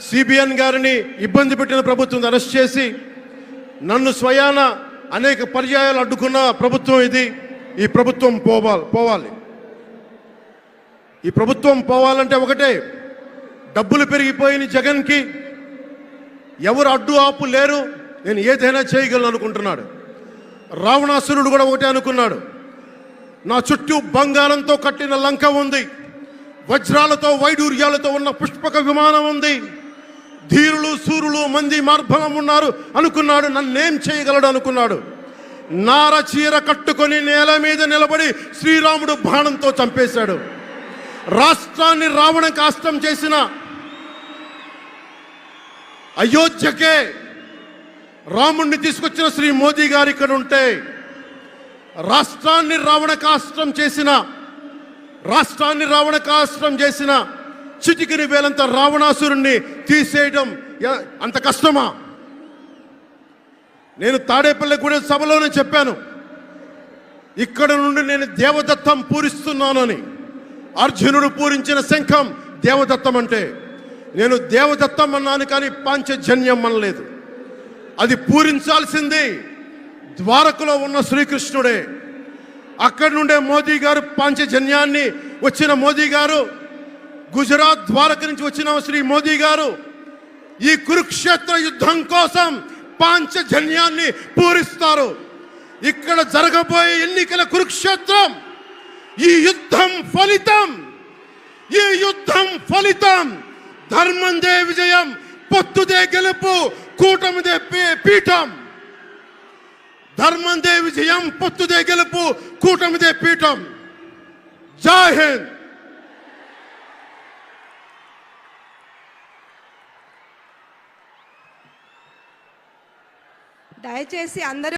CBN గారిని ఇబ్బంది పెట్టిన ప్రభుత్వం అరెస్ట్ చేసి నన్ను స్వయాన అనేక పర్యాయాలు అడ్డుకున్న ప్రభుత్వం ఇది. ఈ ప్రభుత్వం పోవాలి పోవాలి. ఈ ప్రభుత్వం పోవాలంటే ఒకటే డబ్బులు పెరిగిపోయిన జగన్కి ఎవరు అడ్డు ఆపు లేరు నేను ఏదైనా చేయగలను అనుకుంటున్నాడు. రావణాసురుడు కూడా ఒకటే అనుకున్నాడు. నా చుట్టూ బంగారంతో కట్టిన లంక ఉంది. వజ్రాలతో వైడూర్యాలతో ఉన్న పుష్పక విమానం ఉంది. ధీరులు సూరులు మంది మార్బలం ఉన్నారు. అనుకున్నాడు నన్నేం చేయగలడు అనుకున్నాడు. నార చీర కట్టుకొని నేల మీద నిలబడి శ్రీరాముడు బాణంతో చంపేశాడు. రాష్ట్రాన్ని రావణ కాష్టం చేసిన అయోధ్యకే రాముణ్ణి తీసుకొచ్చిన శ్రీ మోదీ గారు ఇక్కడ ఉంటే రాష్ట్రాన్ని రావణ కాష్టం చేసిన రాష్ట్రాన్ని రావణ కాష్టం చేసిన చిటికిరి వేలంత రావణాసురుణ్ణి తీసేయడం అంత కష్టమా? నేను తాడేపల్లిగూడెం సభలోనే చెప్పాను. ఇక్కడ నుండి నేను దేవదత్తం పూరిస్తున్నానని. అర్జునుడు పూరించిన శంఖం దేవదత్తం అంటే. నేను దేవదత్తం అన్నాను కానీ పాంచజన్యం అనలేదు. అది పూరించాల్సింది ద్వారకలో ఉన్న శ్రీకృష్ణుడే. అక్కడి నుండే మోదీ గారు పాంచజన్యాన్ని వచ్చిన మోదీ గారు గుజరాత్ ద్వారక నుంచి వచ్చిన శ్రీ మోదీ గారు. ఈ కురుక్షేత్ర యుద్ధం కోసం పాంచజన్యాన్ని పూరిస్తారు. ఇక్కడ జరగబోయే ఎన్నికల కురుక్షేత్రం ఈ యుద్ధం ఫలితం ఈ యుద్ధం ఫలితం. ధర్మందే విజయం పొత్తుదే గెలుపు కూటమిదే పీఠం. ధర్మందే విజయం పొత్తుదే గెలుపు కూటమిదే పీఠం. జై హింద్! దయచేసి అందరూ